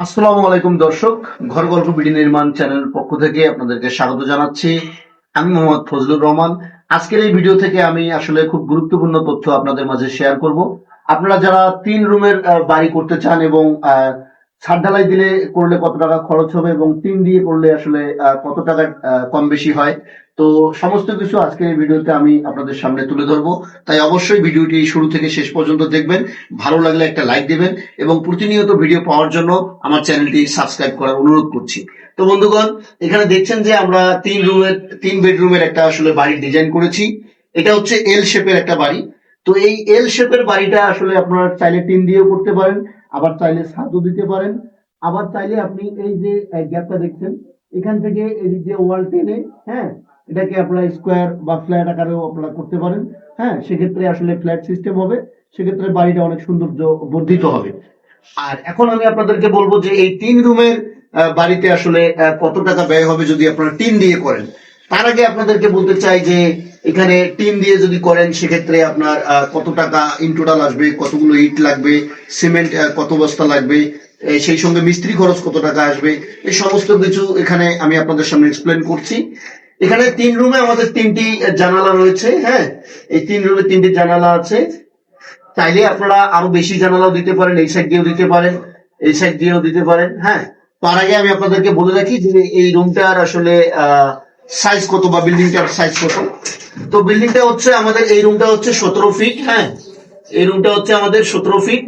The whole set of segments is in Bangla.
আসসালামু আলাইকুম দর্শক ঘর গল্প বিডি নির্মাণ চ্যানেল পক্ষ থেকে আপনাদেরকে স্বাগত জানাচ্ছি। আমি মোহাম্মদ ফজলুর রহমান। আজকের এই ভিডিও থেকে আমি আসলে খুব গুরুত্বপূর্ণ তথ্য আপনাদের মাঝে শেয়ার করব। আপনারা যারা তিন রুমের বাড়ি করতে চান এবং ছাদ ঢালাই দিলে করলে কত টাকা খরচ হবে এবং টিন দিয়ে করলে আসলে কত টাকা কম বেশি হয়? তো সমস্ত কিছু আজকের এই ভিডিওতে আমি আপনাদের সামনে তুলে ধরবো। তাই অবশ্যই ভিডিওটি শুরু থেকে শেষ পর্যন্ত দেখবেন। ভালো লাগলে একটা লাইক দেবেন এবং প্রতিনিয়ত ভিডিও পাওয়ার জন্য আমার চ্যানেলটি সাবস্ক্রাইব করার অনুরোধ করছি। তো বন্ধুগণ, এখানে দেখছেন যে আমরা তিন রুমের, তিন বেডরুমের একটা আসলে বাড়ি ডিজাইন করেছি। এটা হচ্ছে এল শেপের একটা বাড়ি। তো এই এল শেপের বাড়িটা আসলে আপনারা চাইলে টিন দিয়েও করতে পারেন। আবার চাইলে ছাদও দিতে পারেন। আবার চাইলে আপনি এই যে গ্যাপটা দেখছেন, এখান থেকে এদিক দিয়ে ওয়াল টেনে হ্যাঁ এটাকে আপনারা স্কোয়ার বা ফ্ল্যাট আকারেও আপনারা করতে পারেন। হ্যাঁ সেক্ষেত্রে আসলে ফ্ল্যাট সিস্টেম হবে, সেক্ষেত্রে বাড়িটা অনেক সৌন্দর্য বর্ধিত হবে। আর এখন আমি আপনাদেরকে বলব যে এই তিন রুমের বাড়িতে আসলে কত টাকা ব্যয় হবে যদি আপনারা টিন দিয়ে করেন। তার আগে আপনাদেরকে বলতে চাই যে এখানে টিন দিয়ে যদি করেন, সেক্ষেত্রে আপনার কত টাকা ইন টোটাল আসবে, কতগুলো ইট লাগবে সিমেন্ট কত বস্তা লাগবে সেই সঙ্গে মিস্ত্রি খরচ কত টাকা আসবে এই সমস্ত কিছু এখানে আমি আপনাদের সামনে এক্সপ্লেন করছি। এখানে তিন রুমে আমাদের তিনটি জানালা রয়েছে হ্যাঁ? এই তিন রুমে তিনটি জানালা আছে। চাইলে আপনারা আরও বেশি জানালাও দিতে পারেন, এই সাইড দিয়েও দিতে পারেন, এই সাইড দিয়েও দিতে পারেন হ্যাঁ? তার আগে আমি আপনাদেরকে বলে রাখি যে এই রুমটার আসলে সাইজ কত বা বিল্ডিংটার সাইজ কত? তো বিল্ডিংটা হচ্ছে আমাদের, এই রুমটা হচ্ছে সতেরো ফিট হ্যাঁ? এই রুমটা হচ্ছে আমাদের সতেরো ফিট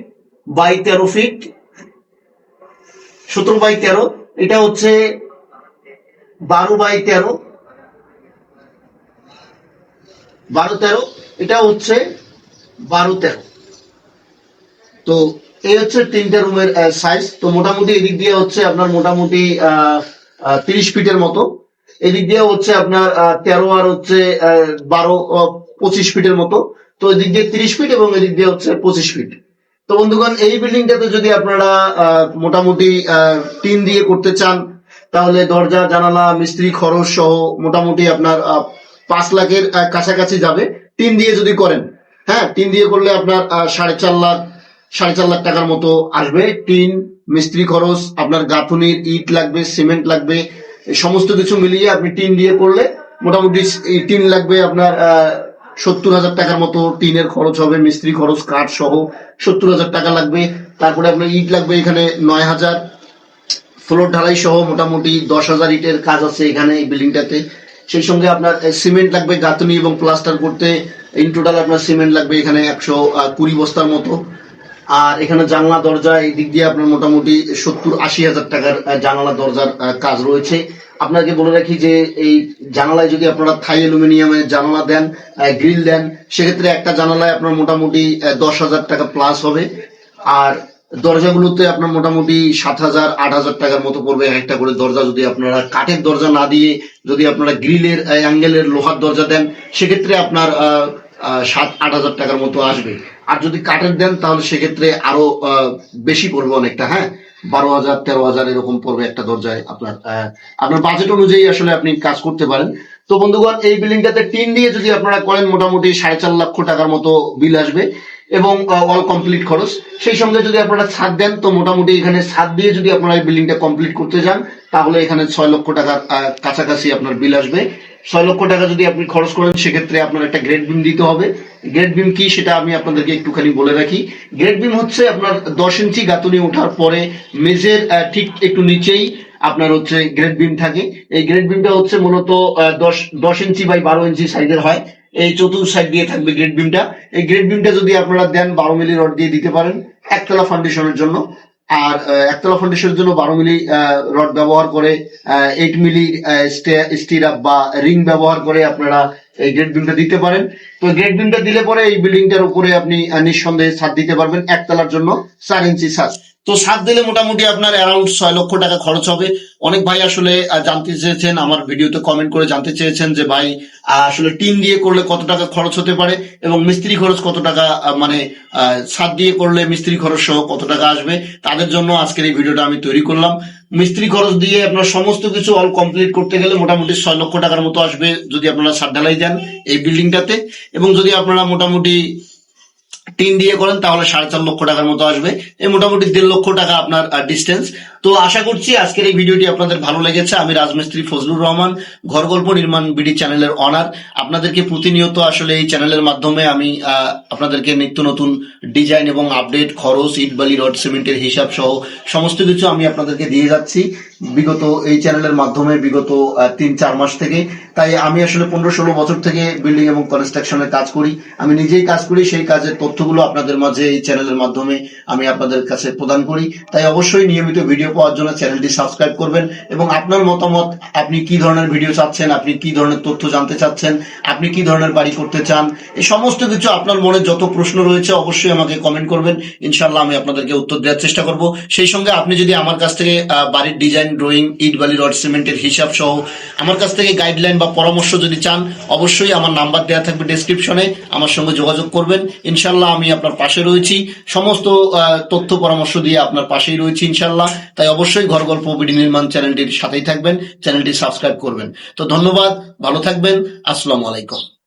বাই তেরো ফিট সতেরো বাই তেরো, এটা হচ্ছে বারো বাই তেরো। বারো তেরো, এটা হচ্ছে বারো তেরো। তো এই হচ্ছে তিনটা রুমের সাইজ তো মোটামুটি এদিক দিয়ে হচ্ছে আপনার মোটামুটি তিরিশ ফিটের মতো। এদিক দিয়ে হচ্ছে আপনার তেরো আর হচ্ছে বারো পঁচিশ ফিটের মতো। তো এদিক দিয়ে তিরিশ ফিট এবং এদিক দিয়ে হচ্ছে পঁচিশ ফিট। তো বন্ধুগণ, এই বিল্ডিংটাতে যদি আপনারা মোটামুটি টিন দিয়ে করতে চান, তাহলে দরজা, জানালা, মিস্ত্রি, খরচ সহ মোটামুটি আপনার পাঁচ লাখের কাছাকাছি যাবে। টিন দিয়ে যদি করেন হ্যাঁ টিন দিয়ে করলে আপনার সাড়ে চার লাখ, সাড়ে চার লাখ টাকার মতো আসবে। টিন, মিস্ত্রি খরচ, আপনার গাঁথুনির ইট লাগবে, সিমেন্ট লাগবে সমস্ত কিছু মিলিয়ে আপনি টিন দিয়ে করলে মোটামুটি টিন লাগবে আপনার সত্তর হাজার টাকার মতো টিনের খরচ হবে, মিস্ত্রি খরচ, কাঠ সহ সত্তর হাজার টাকা লাগবে। তারপরে আপনার ইট লাগবে এখানে নয় হাজার। ফ্লোর ঢালাই সহ মোটামুটি দশ হাজার ইটের কাজ আছে এখানে এই বিল্ডিংটাতে। সেই সঙ্গে আপনার সিমেন্ট লাগবে গাঁথনি এবং প্লাস্টার করতে। ইন টোটাল আপনার সিমেন্ট লাগবে এখানে একশো কুড়ি বস্তার মতো। আর এখানে জানলা দরজা, এই দিক দিয়ে আপনার মোটামুটি সত্তর আশি হাজার টাকার জানালা দরজার কাজ রয়েছে। আপনাকে বলে রাখি যে এই জানালায় যদি আপনারা থাই অ্যালুমিনিয়ামের জানালা দেন গ্রিল দেন, সেক্ষেত্রে একটা জানালায় আপনার মোটামুটি দশ হাজার টাকা প্লাস হবে। আর দরজাগুলোতে আপনার মোটামুটি সাত হাজার, আট হাজার টাকার মতো পড়বে একটা করে দরজা। যদি আপনারা কাঠের দরজা না দিয়ে যদি আপনারা গ্রিলের অ্যাঙ্গেলের লোহার দরজা দেন, সেক্ষেত্রে আপনার সাত, আট হাজার টাকার মতো আসবে। আর যদি কাঠের দেন, তাহলে সেক্ষেত্রে আরও বেশি পড়বে অনেকটা হ্যাঁ? বারো হাজার, তেরো হাজার এরকম পড়বে একটা দরজায় আপনার আপনার বাজেট অনুযায়ী আসলে আপনি কাজ করতে পারেন। তো বন্ধুগণ, এই বিল্ডিংটাতে টিন দিয়ে যদি আপনারা করেন, মোটামুটি সাড়ে চার লক্ষ টাকার মতো বিল আসবে এবং অল কমপ্লিট খরচ। সেই সঙ্গে যদি আপনারা ছাদ দেন, তো মোটামুটি এখানে ছাদ দিয়ে যদি আপনারা এই বিল্ডিংটা কমপ্লিট করতে যান, তাহলে এখানে ছয় লক্ষ টাকার কাছাকাছি আপনার বিল আসবে। ছয় লক্ষ টাকা যদি আপনি খরচ করেন, সেক্ষেত্রে আপনার একটা গ্রেড বিম দিতে হবে। গ্রেড বিম কি সেটা আমি আপনাদেরকে একটুখানি বলে রাখি। গ্রেড বিম হচ্ছে আপনার দশ ইঞ্চি গাঁথুনি ওঠার পরে মেজের ঠিক একটু নিচেই আপনার হচ্ছে গ্রেড বিম থাকে। এই গ্রেড বিমটা হচ্ছে মূলত দশ দশ ইঞ্চি বাই বারো ইঞ্চি সাইজের হয়। এই চতুর্থ সাইড দিয়ে থাকবে গ্রেড বিমটা এই গ্রেড বিমটা যদি আপনারা দেন বারো মিলি রড দিয়ে দিতে পারেন, একতলা ফাউন্ডেশনের জন্য। আর একতলা ফাউন্ডেশনের জন্য বারো মিলি রড ব্যবহার করে এইট মিলি স্টির আপ বা রিং ব্যবহার করে আপনারা এই গ্রেড বিলটা দিতে পারেন। তো গ্রেড বিমটা দিলে পরে এই বিল্ডিংটার উপরে আপনি নিঃসন্দেহে ছাদ দিতে পারবেন একতলার জন্য চার ইঞ্চি ছাদ। তো ছাদ দিলে মোটামুটি আপনার অ্যারাউন্ড ছয় লক্ষ টাকা খরচ হবে। অনেক ভাই আসলে জানতে চেয়েছেন, আমার ভিডিওতে কমেন্ট করে জানতে চেয়েছেন যে ভাই আসলে টিন দিয়ে করলে কত টাকা খরচ হতে পারে এবং মিস্ত্রি খরচ কত টাকা মানে ছাদ দিয়ে করলে মিস্ত্রি খরচ সহ কত টাকা আসবে। তাদের জন্য আজকের এই ভিডিওটা আমি তৈরি করলাম। মিস্ত্রি খরচ দিয়ে আপনার সমস্ত কিছু অল কমপ্লিট করতে গেলে মোটামুটি ছয় লক্ষ টাকার মতো আসবে যদি আপনারা ছাদ ঢালাই দেন এই বিল্ডিংটাতে এবং যদি আপনারা মোটামুটি টিন দিয়ে করেন, তাহলে সাড়ে চার লক্ষ টাকার মতো আসবে। এই মোটামুটি দেড় লক্ষ টাকা আপনার ডিস্টেন্স তো আশা করছি আজকের এই ভিডিওটি আপনাদের ভালো লেগেছে। আমি রাজমিস্ত্রি ফজলুর রহমান ঘর গল্প নির্মাণ বিডি চ্যানেলের অনার আপনাদেরকে প্রতিনিয়ত আসলে এই চ্যানেলের মাধ্যমে আমি আপনাদেরকে নিত্য নতুন ডিজাইন এবং আপডেট খরচ ইট বালি রড, সিমেন্টের হিসাব সহ সমস্ত কিছু আমি আপনাদেরকে দিয়ে যাচ্ছি। বিগত এই চ্যানেলের মাধ্যমে বিগত তিন, চার মাস থেকে। তাই আমি আসলে পনেরো, ষোলো বছর থেকে বিল্ডিং এবং কনস্ট্রাকশনের কাজ করি। আমি নিজেই কাজ করি, সেই কাজের তথ্যগুলো আপনাদের মাঝে এই চ্যানেলের মাধ্যমে আমি আপনাদের কাছে প্রদান করি। তাই অবশ্যই নিয়মিত ভিডিও পাওয়ার জন্য চ্যানেলটি সাবস্ক্রাইব করবেন এবং আপনার মতামত, আপনি কি ধরনের ভিডিও চাচ্ছেন, আপনি কি ধরনের তথ্য জানতে চাচ্ছেন, আপনি কি ধরনের বাড়ি করতে চান এই সমস্ত কিছু আপনার মনে যত প্রশ্ন রয়েছে অবশ্যই আমাকে কমেন্ট করবেন। ইনশাল্লাহ আমি আপনাদেরকে উত্তর দেওয়ার চেষ্টা করব। সেই সঙ্গে আপনি যদি আমার কাছ থেকে বাড়ির ডিজাইন ড্রয়িং ইট, বালি, রড, সিমেন্টের হিসাব সহ আমার কাছ থেকে গাইডলাইন বা পরামর্শ যদি চান, অবশ্যই আমার নাম্বার দেওয়া থাকবে ডেসক্রিপশনে আমার সঙ্গে যোগাযোগ করবেন। ইনশাল্লাহ আমি আপনার পাশে রয়েছি। সমস্ত তথ্য পরামর্শ দিয়ে আপনার পাশেই রয়েছি ইনশাল্লাহ তাই অবশ্যই ঘর গল্প বিডি নির্মাণ চ্যানেলটির সাথেই থাকবেন, চ্যানেলটি সাবস্ক্রাইব করবেন। তো ধন্যবাদ, ভালো থাকবেন, আসসালামু আলাইকুম।